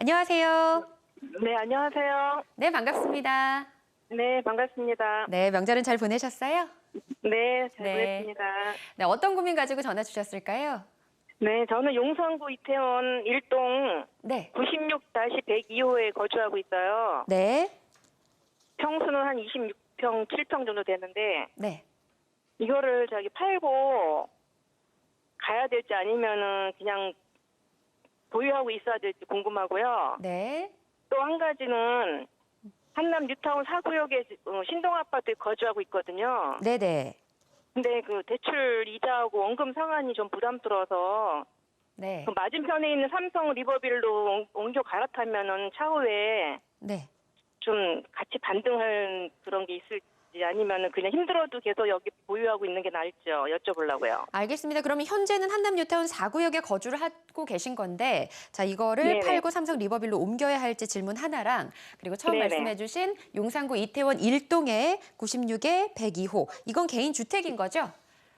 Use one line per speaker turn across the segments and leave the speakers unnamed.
안녕하세요.
네, 안녕하세요.
네, 반갑습니다.
네, 반갑습니다.
네, 명절은 잘 보내셨어요?
네, 잘
네.
보냈습니다.
네, 어떤 고민 가지고 전화 주셨을까요?
네, 저는 용산구 이태원 1동
네.
96-102호에 거주하고 있어요.
네.
평수는 한 26평, 7평 정도 되는데
네.
이거를 저기 팔고 가야 될지 아니면은 그냥 보유하고 있어야 될지 궁금하고요.
네.
또 한 가지는 한남 뉴타운 4구역에 어, 신동 아파트에 거주하고 있거든요.
네, 네.
근데 그 대출 이자하고 원금 상환이 좀 부담스러워서
네.
그 맞은편에 있는 삼성 리버빌로 옮- 옮겨 갈아타면은 차후에
네.
좀 같이 반등할 그런 게 있을지 아니면은 그냥 힘들어도 계속 여기 보유하고 있는 게 나을지요 여쭤보려고요.
알겠습니다. 그러면 현재는 한남 뉴타운 4구역에 거주를 하고 계신 건데 자, 이거를
네네.
팔고 삼성 리버빌로 옮겨야 할지 질문 하나랑 그리고 처음
네네.
말씀해 주신 용산구 이태원 1동에 96에 102호. 이건 개인 주택인 거죠?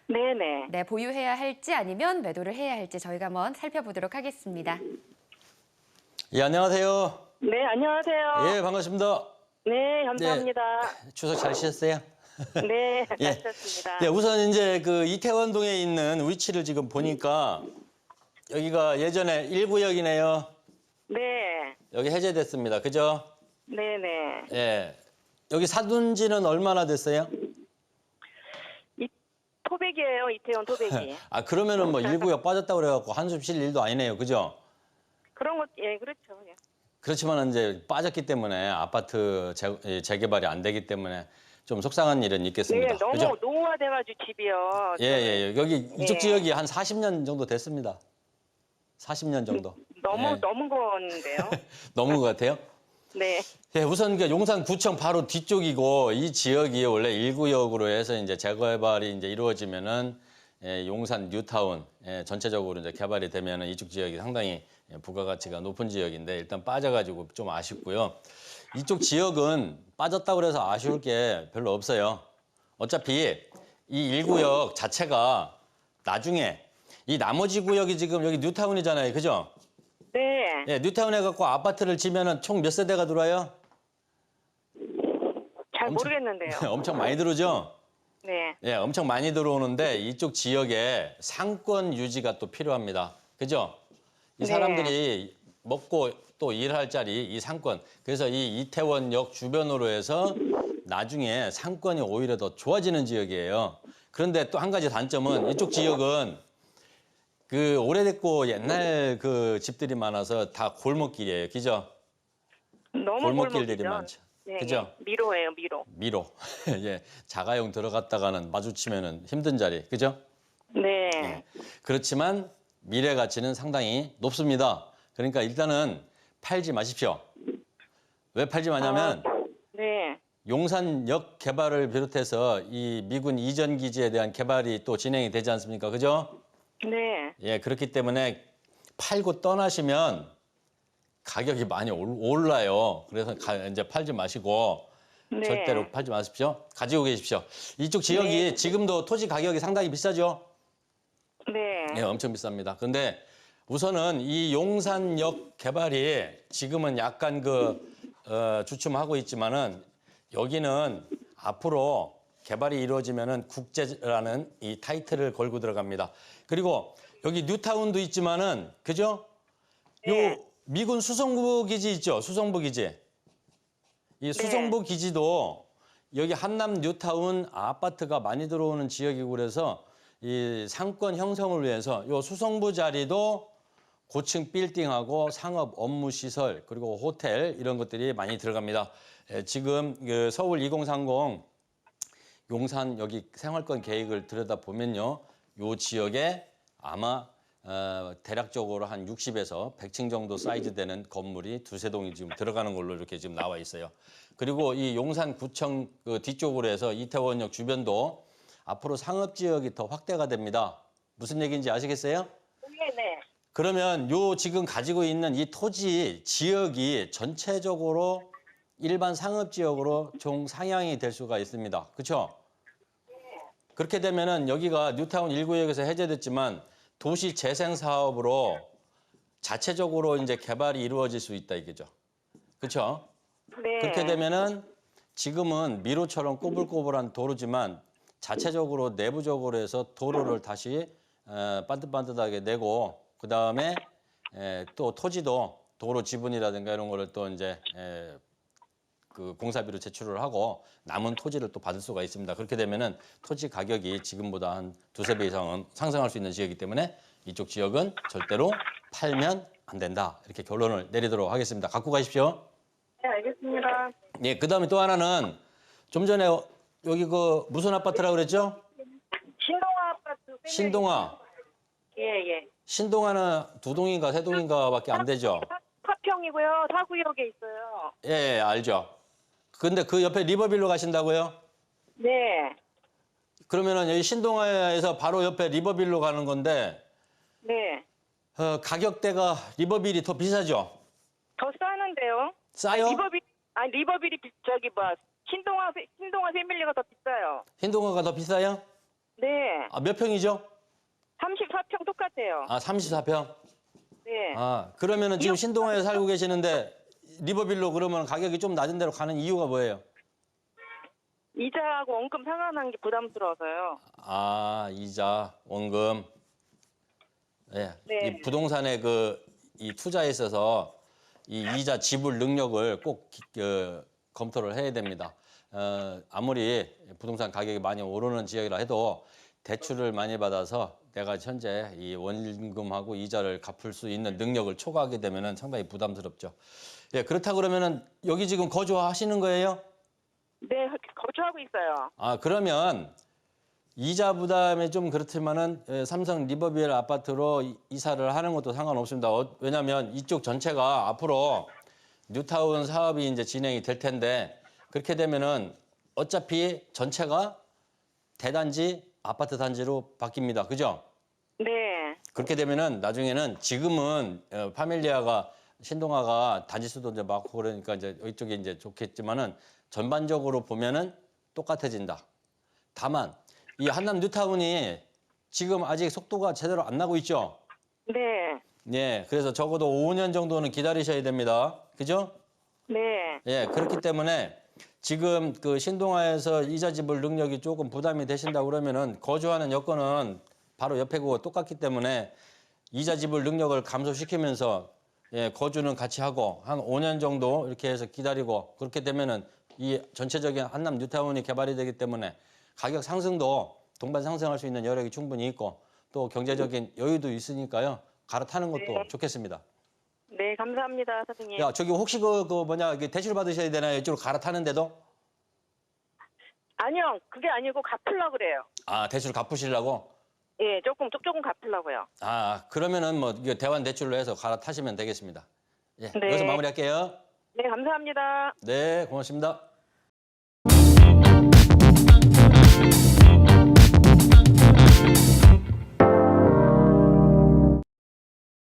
네네.
네, 보유해야 할지 아니면 매도를 해야 할지 저희가 한번 살펴보도록 하겠습니다.
예, 안녕하세요.
네 안녕하세요.
예, 반갑습니다.
네 감사합니다.
추석 잘 쉬셨어요?
네
예.
잘하셨습니다.
예, 우선 이제 그 이태원동에 있는 위치를 지금 보니까 여기가 예전에 1구역이네요.
네
여기 해제됐습니다. 그죠?
네네.
예. 여기 사둔 지는 얼마나 됐어요?
이 토백이에요 이태원 토백이.
아, 그러면은 뭐 1구역 빠졌다고 그래갖고 한숨 쉴 일도 아니네요. 그죠?
그런 것 예 그렇죠. 예.
그렇지만 이제 빠졌기 때문에 아파트 재, 예, 재개발이 안 되기 때문에 좀 속상한 일은 있겠습니다.
네 너무
그죠?
노후화돼가지고 집이요.
예, 예, 예. 여기 이쪽
예.
지역이 한 40년 정도 됐습니다. 40년 정도.
너무
예.
넘은 건데요.
넘은 것 같아요.
네.
예, 우선 그 용산구청 바로 뒤쪽이고 이 지역이 원래 1구역으로 해서 이제 재개발이 이제 이루어지면은 예, 용산 뉴타운 예, 전체적으로 이제 개발이 되면은 이쪽 지역이 상당히 예, 부가가치가 높은 지역인데 일단 빠져가지고 좀 아쉽고요. 이쪽 지역은 빠졌다고 해서 아쉬울 게 별로 없어요. 어차피 이 1구역 자체가 나중에 이 나머지 구역이 지금 여기 뉴타운이잖아요. 그죠?
네.
예, 뉴타운에 갖고 아파트를 지면은 총 몇 세대가 들어와요?
잘
엄청-
모르겠는데요.
엄청 많이 들어오죠?
네.
예, 엄청 많이 들어오는데 이쪽 지역에 상권 유지가 또 필요합니다. 그죠? 이
네.
사람들이 먹고 또 일할 자리, 이 상권. 그래서 이 이태원역 주변으로 해서 나중에 상권이 오히려 더 좋아지는 지역이에요. 그런데 또 한 가지 단점은 이쪽 지역은 그 오래됐고 옛날 그 집들이 많아서 다 골목길이에요. 그죠?
너무
골목길들이
골목이죠.
많죠.
네,
그죠?
네. 미로예요, 미로.
미로. 예. 자가용 들어갔다가는 마주치면은 힘든 자리. 그죠?
네.
예. 그렇지만 미래 가치는 상당히 높습니다. 그러니까 일단은 팔지 마십시오. 왜 팔지 마냐면
네.
용산역 개발을 비롯해서 이 미군 이전 기지에 대한 개발이 또 진행이 되지 않습니까? 그죠?
네.
예, 그렇기 때문에 팔고 떠나시면 가격이 많이 올- 올라요. 그래서 가- 이제 팔지 마시고
네.
절대로 팔지 마십시오. 가지고 계십시오. 이쪽 지역이
네.
지금도 토지 가격이 상당히 비싸죠?
네.
예, 엄청 비쌉니다. 근데 우선은 이 용산역 개발이 지금은 약간 그 어, 주춤하고 있지만은 여기는 앞으로 개발이 이루어지면은 국제라는 이 타이틀을 걸고 들어갑니다. 그리고 여기 뉴타운도 있지만은 그죠? 요
네.
미군 수송부 기지 있죠? 수송부 기지. 이 수송부 기지도 여기 한남 뉴타운 아파트가 많이 들어오는 지역이고 그래서 이 상권 형성을 위해서 요 수송부 자리도 고층 빌딩하고 상업 업무 시설 그리고 호텔 이런 것들이 많이 들어갑니다. 예, 지금 그 서울 2030 용산 여기 생활권 계획을 들여다 보면요. 요 지역에 아마 어, 대략적으로 한 60에서 100층 정도 사이즈 되는 건물이 두세 동이 지금 들어가는 걸로 이렇게 지금 나와 있어요. 그리고 이 용산구청 그 뒤쪽으로 해서 이태원역 주변도 앞으로 상업 지역이 더 확대가 됩니다. 무슨 얘기인지 아시겠어요?
네, 네.
그러면 요 지금 가지고 있는 이 토지 지역이 전체적으로 일반 상업 지역으로 종 상향이 될 수가 있습니다. 그렇죠? 그렇게 되면은 여기가 뉴타운 1구역에서 해제됐지만 도시 재생 사업으로 자체적으로 이제 개발이 이루어질 수 있다 이거죠. 그렇죠?
네.
그렇게 되면은 지금은 미로처럼 꼬불꼬불한 도로지만 자체적으로 내부적으로 해서 도로를 다시 어, 반듯반듯하게 내고 그 다음에 또 토지도 도로 지분이라든가 이런 거를 또 이제 에, 그 공사비로 제출을 하고 남은 토지를 또 받을 수가 있습니다. 그렇게 되면은 토지 가격이 지금보다 한 두세 배 이상은 상승할 수 있는 지역이기 때문에 이쪽 지역은 절대로 팔면 안 된다. 이렇게 결론을 내리도록 하겠습니다. 갖고 가십시오.
네, 알겠습니다.
예, 그 다음에 또 하나는 좀 전에 여기 그 무슨 아파트라고 그랬죠?
신동아 아파트.
신동아.
예, 예.
신동아는 두 동인가 세 동인가밖에 안 되죠.
사- 사평이고요. 사구역에 있어요.
예, 예, 알죠. 근데 그 옆에 리버빌로 가신다고요?
네.
그러면은 여기 신동아에서 바로 옆에 리버빌로 가는 건데
네.
어, 가격대가 리버빌이 더 비싸죠?
더 싸는데요.
싸요?
리버빌 아니 리버빌이 비- 저기 뭐 신동아 세- 신동아 세밀리가 더 비싸요.
신동아가 더 비싸요?
네.
아, 몇 평이죠?
34평 똑같아요.
아, 34평.
네.
아, 그러면은 지금 신동아에 살고 계시는데 리버빌로 그러면 가격이 좀 낮은 데로 가는 이유가 뭐예요?
이자하고 원금 상환한 게 부담스러워서요.
아, 이자, 원금. 예.
네.
이 부동산의 그 이 투자에 있어서 이 이자 지불 능력을 꼭 기- 그, 검토를 해야 됩니다. 어, 아무리 부동산 가격이 많이 오르는 지역이라 해도 대출을 많이 받아서 내가 현재 이 원금하고 이자를 갚을 수 있는 능력을 초과하게 되면은 상당히 부담스럽죠. 예, 그렇다 그러면은 여기 지금 거주하시는 거예요?
네, 거주하고 있어요.
아 그러면 이자 부담이 좀 그렇지만은 예, 삼성 리버비엘 아파트로 이- 이사를 하는 것도 상관없습니다. 어, 왜냐하면 이쪽 전체가 앞으로 뉴타운 사업이 이제 진행이 될 텐데 그렇게 되면은 어차피 전체가 대단지 아파트 단지로 바뀝니다. 그죠?
네.
그렇게 되면은 나중에는 지금은 어, 파밀리아가 신동아가 단지 수도 이제 많고 그러니까 이제 이쪽이 이제 좋겠지만은 전반적으로 보면은 똑같아진다. 다만 이 한남 뉴타운이 지금 아직 속도가 제대로 안 나고 있죠.
네.
예, 그래서 적어도 5년 정도는 기다리셔야 됩니다. 그죠?
네.
예, 그렇기 때문에 지금 그 신동아에서 이자 지불 능력이 조금 부담이 되신다 그러면은 거주하는 여건은 바로 옆에고 똑같기 때문에 이자 지불 능력을 감소시키면서 예, 거주는 같이 하고 한 5년 정도 이렇게 해서 기다리고 그렇게 되면은 이 전체적인 한남 뉴타운이 개발이 되기 때문에 가격 상승도 동반 상승할 수 있는 여력이 충분히 있고 또 경제적인 여유도 있으니까요. 갈아타는 것도 좋겠습니다.
네, 감사합니다, 선생님.
야, 저기 혹시 그, 그 뭐냐, 이게 대출 받으셔야 되나요? 이쪽으로 갈아타는데도?
아니요, 그게 아니고 갚으려고 그래요.
아, 대출 갚으시려고?
예, 조금 조금 갚으려고요.
아, 그러면은 뭐, 이거 대환 대출로 해서 갈아타시면 되겠습니다. 예,
네.
여기서 마무리할게요.
네, 감사합니다.
네, 고맙습니다.